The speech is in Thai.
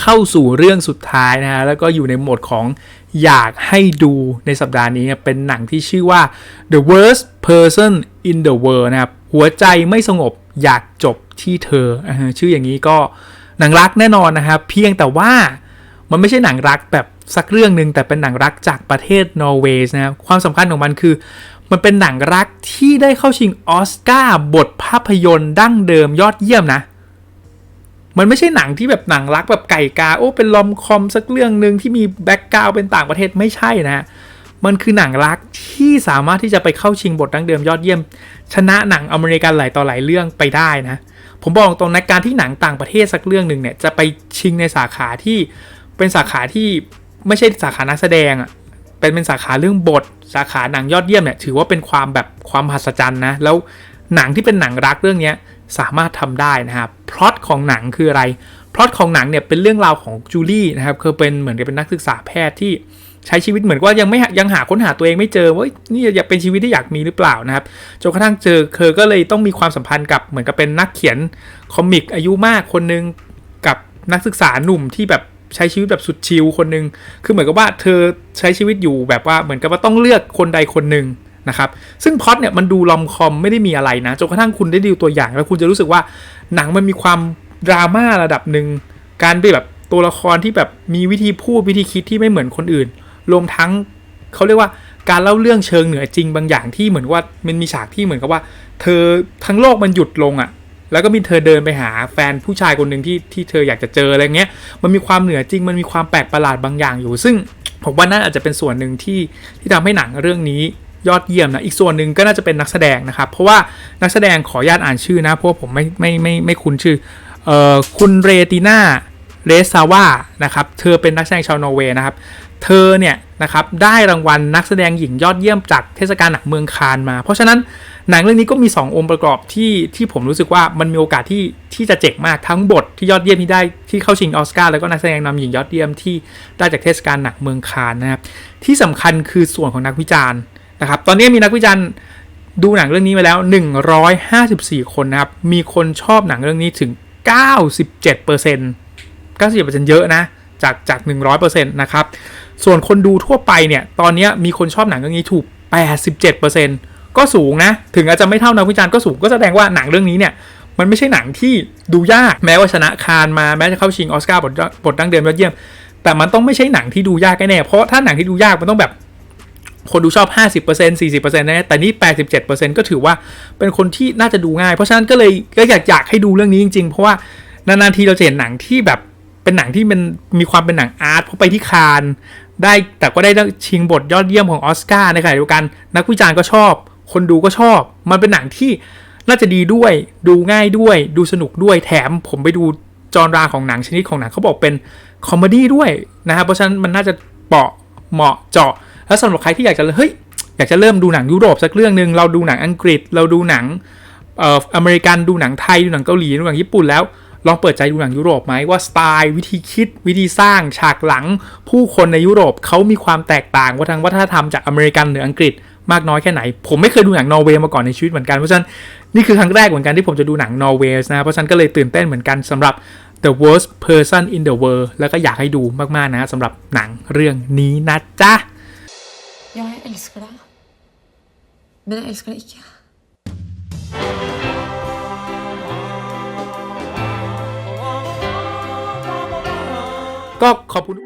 เข้าสู่เรื่องสุดท้ายนะฮะแล้วก็อยู่ในโหมดของอยากให้ดูในสัปดาห์นี้เป็นหนังที่ชื่อว่า The Worst Person in the World นะครับหัวใจไม่สงบอยากจบที่เธอ ชื่ออย่างนี้ก็หนังรักแน่นอนนะครับ เพียงแต่ว่ามันไม่ใช่หนังรักแบบสักเรื่องหนึ่งแต่เป็นหนังรักจากประเทศนอร์เวย์นะครับความสำคัญของมันคือ มันเป็นหนังรักที่ได้เข้าชิงออสการ์บทภาพยนตร์ดั้งเดิมยอดเยี่ยมนะ มันไม่ใช่หนังที่แบบหนังรักแบบไก่กาโอ้เป็นลอมคอมสักเรื่องหนึ่งที่มีแบ็กกราวเป็นต่างประเทศไม่ใช่นะมันคือหนังรักที่สามารถที่จะไปเข้าชิงบทดั้งเดิมยอดเยี่ยม ชนะหนังอเมริกันหลายต่อหลายเรื่องไปได้นะ ผมบอกตรงนะการที่หนังต่างประเทศสักเรื่องหนึ่งเนี่ยจะไปชิงในสาขาที่เป็นสาขาที่ไม่ใช่สาขานักแสดงอะเป็นเป็นสาขาเรื่องบท สาขาหนังยอดเยี่ยมเนี่ยถือว่าเป็นความแบบความมหัศจรรย์นะแล้วหนังที่เป็นหนังรักเรื่องเนี้ย สามารถทำได้นะครับพล็อตของหนังคืออะไรพล็อตของหนังเนี่ยเป็นเรื่องราวของจูลี่นะครับคือเป็นเหมือนกับเป็นนักศึกษาแพทย์ที่ใช้ชีวิตเหมือนว่ายังไม่ยังหาค้นหาตัวเองไม่เจอว่านี่อยากเป็นชีวิตที่อยากมีหรือเปล่านะครับจนกระทั่งเจอเธอก็เลยต้องมีความสัมพันธ์กับเหมือนกับเป็นนักเขียนคอมิกอายุมากคนหนึงกับนักศึกษาหนุ่มที่แบบใช้ชีวิตแบบสุดชิลคนหนึงคือเหมือนกับว่าเธอใช้ชีวิตอยู่แบบว่าเหมือนกับว่าต้องเลือกคนใดคนหนึ่ง นะครับซึ่งพอตเนี่ยมันดูลอมคอมไม่ได้มีอะไรนะจนกระทั่งคุณได้ดูตัวอย่าง แล้วคุณจะรู้สึกว่าหนังมันมีความดราม่าระดับหนึ่งการไปแบบตัวละครที่แบบมีวิธีพูดวิธีคิดที่ไม่เหมือนคนอื่น รวมทั้งเขาเรียกว่าการเล่าเรื่องเชิงเหนือจริงบางอย่างที่เหมือนว่ามันมีฉากที่เหมือนกับว่า เธอทั้งโลกมันหยุดลงอะ่ะ แล้วก็มีเธอเดินไปหาแฟนผู้ชายคนหนึ่งที่ที่เธออยากจะเจออะไรเงี้ยมันมีความเหนือจริงมันมีความแปลกประหลาดบางอย่างอยู่ ซึ่งผมว่านั่นอาจจะเป็นส่วนหนึ่งที่ที่ทำให้หนังเรื่องนี้ ยอดเยี่ยมนะอีกส่วนหนึ่งก็น่าจะเป็นนักแสดงนะครับ เพราะว่านักแสดงขออนุญาตอ่านชื่อนะเพราะผมไม่ไม่ไม่ไม่คุ้นชื่อเอ่อคุณเรติน่าเรซาว่านะครับเธอเป็นนักแสดงชาวนอร์เวย์นะครับเธอเนี่ยนะครับได้รางวัลนักแสดงหญิงยอดเยี่ยมจากเทศกาลหนังเมืองคานมา เพราะฉะนั้นหนังเรื่องนี้ก็มี 2 องค์ประกอบที่ที่ผมรู้สึกว่ามันมีโอกาสที่ที่จะเจ๋งมากทั้งบทที่ยอดเยี่ยมที่ได้ที่เข้าชิงออสการ์แล้วก็นักแสดงนำหญิงยอดเยี่ยมที่ได้จากเทศกาลหนังเมืองคานนะครับที่สำคัญคือส่วนของนักวิจารณ์ นะครับตอนนี้มีนักวิจารณ์ดูหนังเรื่องนี้มาแล้ว 154 คนนะครับ มีคนชอบหนังเรื่องนี้ถึง 97% 90%เยอะนะ จากจาก 100%นะครับ ส่วนคนดูทั่วไปเนี่ย ตอนนี้มีคนชอบหนังเรื่องนี้ถูก 87%ก็สูงนะ ถึงอาจจะไม่เท่านักวิจารณ์ก็สูง ก็แสดงว่าหนังเรื่องนี้เนี่ย มันไม่ใช่หนังที่ดูยาก แม้ว่าชนะคานมา แม้จะเข้าชิงออสการ์บทบทดั้งเดิมยอดเยี่ยม แต่มันต้องไม่ใช่หนังที่ดูยากแน่ เพราะถ้าหนังที่ดูยากมันต้องแบบ คนดูชอบ 50% 40%นะแต่นี่ 87%ก็ถือว่าเป็นคนที่น่าจะดูง่าย เพราะฉะนั้นก็เลยก็อยากอยากให้ดูเรื่องนี้จริง ๆ เพราะว่านานๆทีเราจะเห็นหนังที่แบบเป็นหนังที่มันมีความเป็นหนังอาร์ตเพราะไปที่คานได้แต่ก็ได้ชิงบทยอดเยี่ยมของออสการ์ในขณะเดียวกันนักวิจารณ์ก็ชอบ คนดูก็ชอบ มันเป็นหนังที่น่าจะดีด้วย ดูง่ายด้วย ดูสนุกด้วยแถมผมไปดูจอนราของหนังชนิดของหนังเขาบอกเป็นคอมเมดี้ด้วยนะครับเพราะฉะนั้นมันน่าจะเปาะเหมาะเจาะ แล้วสำหรับใครที่อยากจะเฮ้ยอยากจะเริ่มดูหนังยุโรปสักเรื่องหนึ่งเราดูหนังอังกฤษ เราดูหนังเอ่ออเมริกันดูหนังไทย ดูหนังเกาหลีดูหนังญี่ปุ่นแล้วลองเปิดใจดูหนังยุโรปไหมว่าสไตล์วิธีคิดวิธีสร้างฉากหลัง ผู้คนในยุโรปเขามีความแตกต่างว่าทางวัฒนธรรมจากอเมริกันหรืออังกฤษมากน้อยแค่ไหน ผมไม่เคยดูหนังนอร์เวย์มาก่อนในชีวิตเหมือนกันเพราะฉะนั้นนี่คือครั้งแรกเหมือนกันที่ผมจะดูหนังนอร์เวย์นะเพราะฉะนั้นก็เลยตื่นเต้นเหมือนกันสำหรับ The Worst Person in the World แล้วก็อยากให้ดูมากๆนะสำหรับหนังเรื่องนี้นะจ๊ะ Ja, jeg elsker deg. Men jeg elsker deg ikke. ก็ขอบคุณ